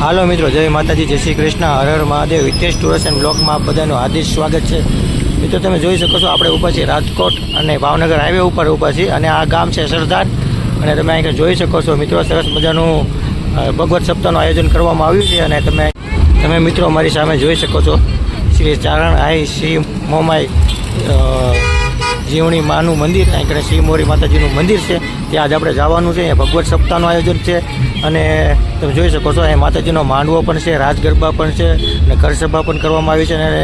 હાલો મિત્રો, જય માતાજી, જય શ્રી કૃષ્ણ. હર હર મહાદેવ. હિતેશ ટુરસ એન્ડ બ્લોકમાં બધાનું હાર્દિક સ્વાગત છે. મિત્રો, તમે જોઈ શકો છો, આપણે ઊભા છીએ રાજકોટ અને ભાવનગર હાઈવે ઉપર ઊભા છીએ અને આ ગામ છે સરદાર. અને તમે અહીં જોઈ શકો છો, મિત્રો, સરસ મજાનું ભગવત સપ્તાહનું આયોજન કરવામાં આવ્યું છે અને તમે તમે મિત્રો મારી સામે જોઈ શકો છો. શ્રી ચારણ આઈ શ્રી મોમાઈ જીવણી માનું મંદિર અહીં શ્રી મોરી માતાજીનું મંદિર છે. ત્યાં આજે આપણે જવાનું છે, અહીંયા ભગવત સપ્તાહનું આયોજન છે. અને તમે જોઈ શકો છો, અહીંયા માતાજીનો માંડવો પણ છે રાજ ગરબા પણ છે, અને ઘરસભા પણ કરવામાં આવી છે, અને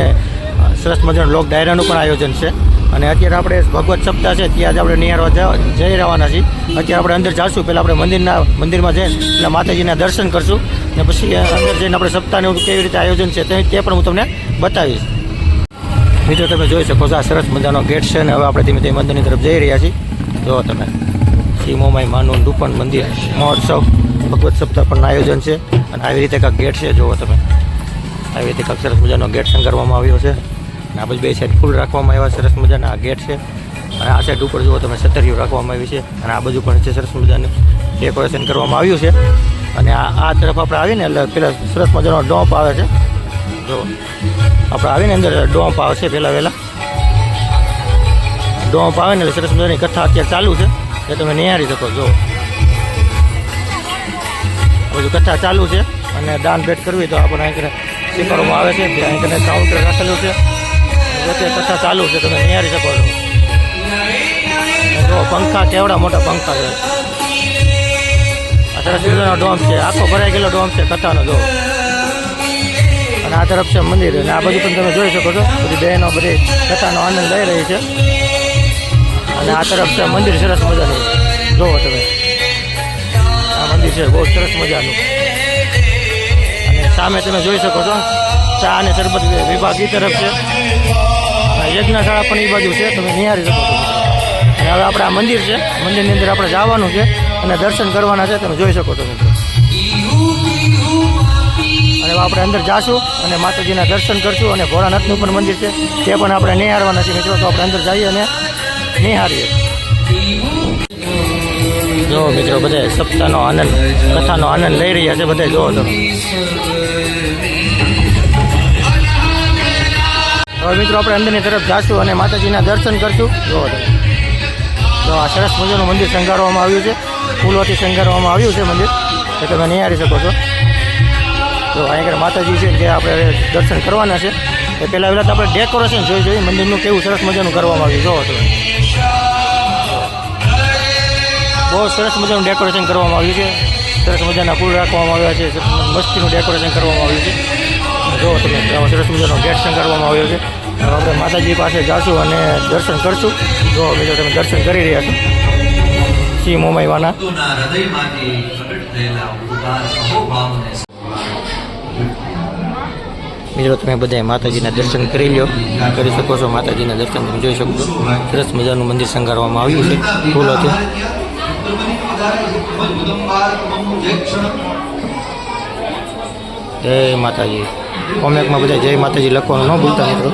સરસ મજાનું લોક ડાયરાનું પણ આયોજન છે. અને અત્યારે આપણે ભગવત સપ્તાહ છે, ત્યાં જ આપણે નિહાળવા જઈ રહેવાના છીએ. અત્યારે આપણે અંદર જાશું, પહેલાં આપણે મંદિરના, મંદિરમાં જઈને એટલે માતાજીના દર્શન કરશું, અને પછી અંદર જઈને આપણે સપ્તાહનું કેવી રીતે આયોજન છે તે પણ હું તમને બતાવીશ. મિત્રો, તમે જોઈ શકો છો, આ સરસ મજાનો ગેટ છે, અને હવે આપણે ધીમે ધીમે મંદિરની તરફ જઈ રહ્યા છીએ. જો તમે શ્રી મોમાઈ માનું દુપન મંદિર મહોત્સવ ભગવત સપ્તાહ પણ આયોજન છે. અને આવી રીતે કાંક ગેટ છે, જુઓ તમે. આવી રીતે કાંક સરસ મજાનો ગેટ શણગારવામાં આવ્યો છે. અને આ બે સાઈડ ફૂલ રાખવામાં આવ્યા, સરસ મજાના આ ગેટ છે. અને આ સાઈડ ઉપર જુઓ તમે સતરીઓ રાખવામાં આવી છે. અને આ બાજુ પણ છે, સરસ મજાનું ડેકોરેશન કરવામાં આવ્યું છે. અને આ આ તરફ આપણે આવીને એટલે પેલા સરસ મજાનો ડોંપ આવે છે. જો આપણે આવીને અંદર ડોંપ આવે છે પહેલાં. વહેલા ડોંપ આવે ને એટલે સરસ મજાની કથા અત્યારે ચાલુ છે. એ તમે નિહાળી શકો જો બધું કથા ચાલુ છે અને દાન ભેટ કરવી તો આપણે અહીં સ્વીકારવામાં આવે છે, ત્યાં કને કાઉન્ટર રાખેલું છે. વચ્ચે કથા ચાલુ છે તમે નિહાળી શકો છો. જો પંખા, કેવડા મોટા પંખા છે. આ સરસ ડોમ છે, આખો ભરાઈ ગયેલો ડોમ છે કથાનો જો અને આ તરફ છે મંદિર અને આ બધું પણ તમે જોઈ શકો છો, બધી બહેનો બધી કથાનો આનંદ લઈ રહી છે. અને આ તરફ છે મંદિર, સરસ મજાનું. જોવો તમે. આ મંદિર છે, બહુ સરસ મજાનું. અને સામે તમે જોઈ શકો છો, ચા અને શરબત વિભાગ એ તરફ છે. યજ્ઞશાળા પણ એ બાજુ છે, તમે નિહાળી શકો છો. અને હવે આપણે આ મંદિર છે, મંદિરની અંદર આપણે જવાનું છે અને દર્શન કરવાના છે, તમે જોઈ શકો છો અને આપણે અંદર જાશું અને માતાજીના દર્શન કરશું અને ભોળાનાથનું પણ મંદિર છે, તે પણ આપણે નિહાળવાના છે મિત્રો, તો આપણે અંદર જઈએ અને નિહાળીએ. જો મિત્રો બધા સપ્તાહનો આનંદ, કથાનો આનંદ લઈ રહ્યા છે બધા જોવો તો મિત્રો આપણે અંદરની તરફ જાશું અને માતાજીના દર્શન કરશું. જોવો તો આ સરસ મજાનું મંદિર શણગારવામાં આવ્યું છે. ફૂલોથી શણગારવામાં આવ્યું છે મંદિર. એ તમે નિહાળી શકો છો. તો અહીં આગળ માતાજી છે જે આપણે દર્શન કરવાના છે. એ પહેલાં પહેલાં તો આપણે ડેકોરેશન જોઈ જોઈએ મંદિરનું કેવું સરસ મજાનું કરવામાં આવ્યું જોવો તમે. બહુ સરસ મજાનું ડેકોરેશન કરવામાં આવ્યું છે. સરસ મજાના ફૂલ રાખવામાં આવ્યા છે. મસ્તીનું ડેકોરેશન કરવામાં આવ્યું છે. જો તમે સરસ મજાનો ગેટ શણગારવામાં આવ્યો છે. હવે આપણે માતાજી પાસે જાશું અને દર્શન કરશું. જો બીજો તમે દર્શન કરી રહ્યા છો. શ્રી મોમાઈવાના. મિત્રો તમે બધા માતાજીના દર્શન કરી લ્યો. કરી શકો છો માતાજીના દર્શન. તમે જોઈ શકો છો. સરસ મજાનું મંદિર શણગારવામાં આવ્યું છે. ફૂલોથી જય માતાજી. કોમેકમાં બધા જય માતાજી લખવાનું ન ભૂલતા મિત્રો.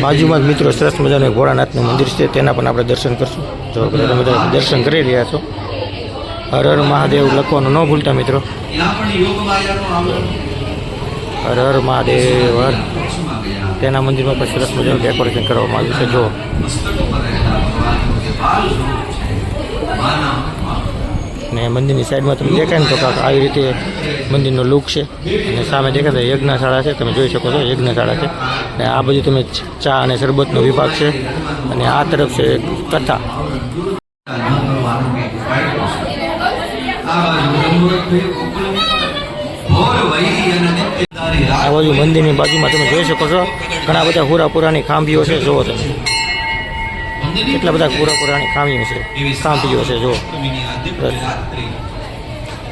બાજુમાં જ મિત્રો સરસ મજાનું ભોળાનાથનું મંદિર છે, તેના પણ આપણે દર્શન કરશું. તમે બધા દર્શન કરી રહ્યા છો, હર હર મહાદેવ લખવાનું ન ભૂલતા મિત્રો. હર હર મહાદેવ, હર. તેના મંદિરમાં પણ સરસ મજાનું ડેકોરેશન કરવામાં આવ્યું છે જો ને મંદિરની સાઈડમાં તમે દેખાય ને તો કાંક આવી રીતે મંદિરનો લુક છે. અને સામે દેખાતા યજ્ઞશાળા છે. તમે જોઈ શકો છો યજ્ઞશાળા છે. અને આ બાજુ તમે ચા અને શરબતનો વિભાગ છે. અને આ તરફ છે કથા. આ બાજુ મંદિરની બાજુમાં તમે જોઈ શકો છો. ઘણા બધા હુરાપુરાની ખાંભીઓ છે. જોવો તમે. કેટલા બધા પૂરાપૂરાની ખામીઓ છે ખાંભીઓ છે જો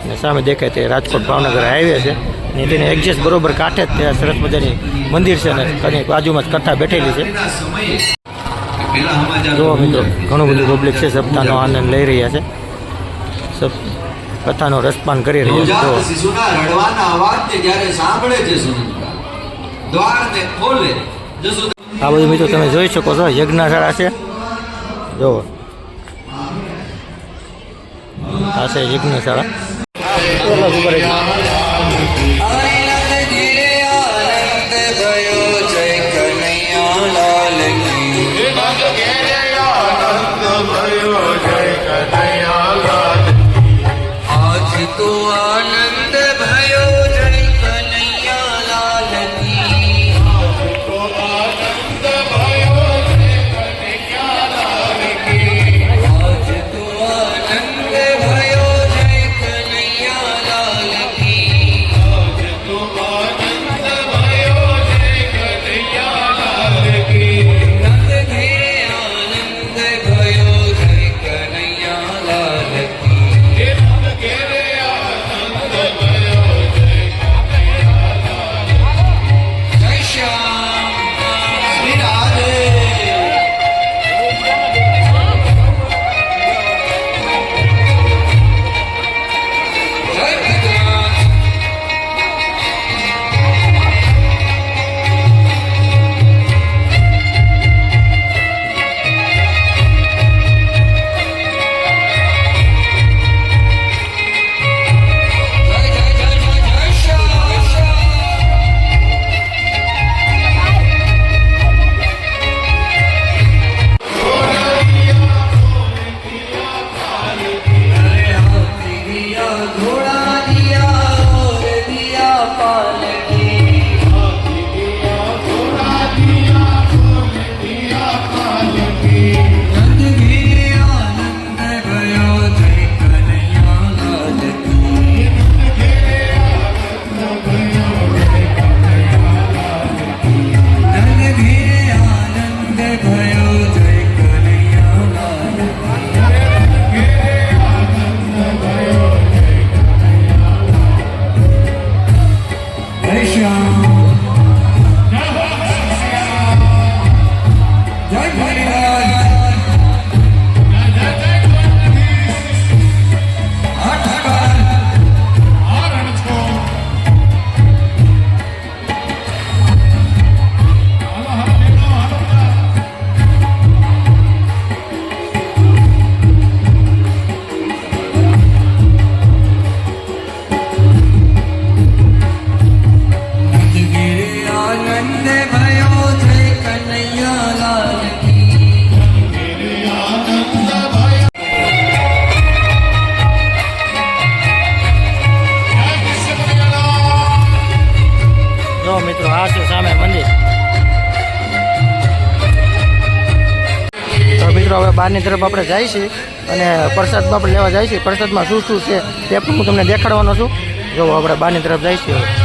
અને સામે દેખાય તે રાજકોટ ભાવનગર હાઈવે છે. ને તેને એક્ઝેક્ટ બરોબર કાંઠે જ ત્યાં સરસ મજાની મંદિર છે અને તેની બાજુમાં જ કથા બેઠેલી છે. જો મિત્રો ઘણું બધું પબ્લિક છે સપ્તાહનો આનંદ લઈ રહ્યા છે. કથાનો રસપાન કરી રહ્યા છે શિશુના રડવાના અવાજને જ્યારે સાંભળે છે દ્વારને ખોલે આ બધું મિત્રો તમે જોઈ શકો છો યજ્ઞશાળા છે. જુઓ આ છે યજ્ઞશાળા આનંદ મિત્રો, આ છે સામે મંદિર. તો મિત્રો, હવે બહારની તરફ આપણે જાય છીએ અને પ્રસાદમાં આપણે લેવા જાય છીએ પ્રસાદમાં શું શું છે તે પણ હું તમને દેખાડવાનો છું. જો આપણે બહારની તરફ જાય છીએ.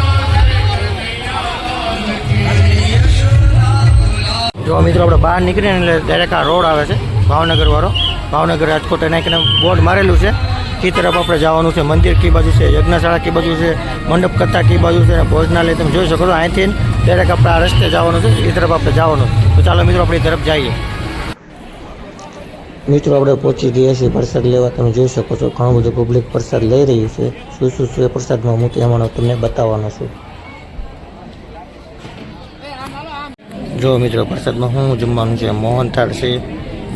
જો મિત્રો આપણે બહાર નીકળીને એટલે ડાયરેક્ટ આ રોડ આવે છે, ભાવનગરવાળો. ભાવનગર રાજકોટ એના એકને બોર્ડ મારેલું છે. એ તરફ આપણે જવાનું છે. મંદિર કી બાજુ છે, યજ્ઞશાળા કી બાજુ છે, મંડપ કરતા કી બાજુ છે ભોજનાલય તમે જોઈ શકો છો. અહીંથી ડાયરેક્ટ આપણે આ રસ્તે જવાનું છે. એ તરફ આપણે જવાનું તો ચાલો મિત્રો આપણી તરફ જઈએ. મિત્રો આપણે પહોંચી ગયા છીએ પ્રસાદ લેવા. તમે જોઈ શકો છો ઘણું બધું પબ્લિક પ્રસાદ લઈ રહ્યું છે. શું શું છે પ્રસાદમાં? હું તેમાં તમને બતાવવાનો છું. જો મિત્રો પ્રસાદમાં શું જમવાનું છે? મોહનથાળ છે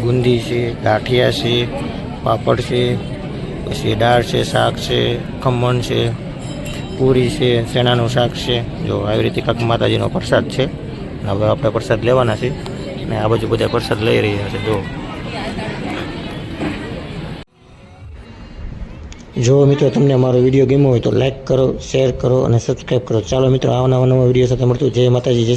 બુંદી છે, ગાંઠિયા છે, પાપડ છે, પછી દાળ છે, શાક છે, ખમણ છે, પૂરી છે, શેણાનું શાક છે. જો આવી રીતે કાંક માતાજીનો પ્રસાદ છે હવે આપણે પ્રસાદ લેવાના છે, અને આ બાજુ બધા પ્રસાદ લઈ રહ્યા છે. જો. જો મિત્રો, તમને મારો વીડિયો ગમ્યો હોય તો લાઇક કરો, શેર કરો, અને સબસ્ક્રાઈબ કરો. ચાલો મિત્રો, આવા નવા નવા વીડિયો સાથે મળતું જય માતાજી, જય